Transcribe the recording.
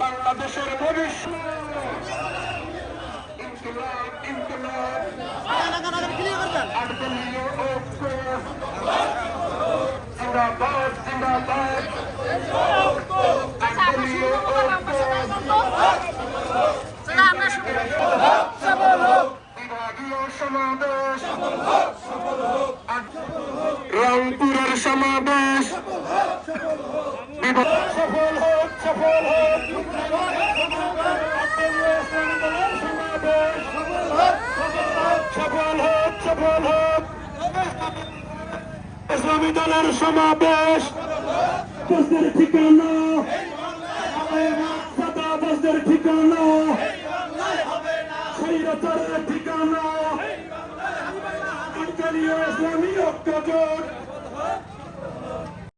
বাংলাদেশের জিন্দাবাদ জিন্দাবাদ আচ্ছা আমরা সমাবেশ রংপুরের সমাবেশ। সফল হোক সফল হোক সফল হোক সফল হোক ইসলামী দলের সমাবেশ ঠিকানা। ঠিকানা ঠিকানা। আঞ্চলীয় ইসলামী ঐক্যজোট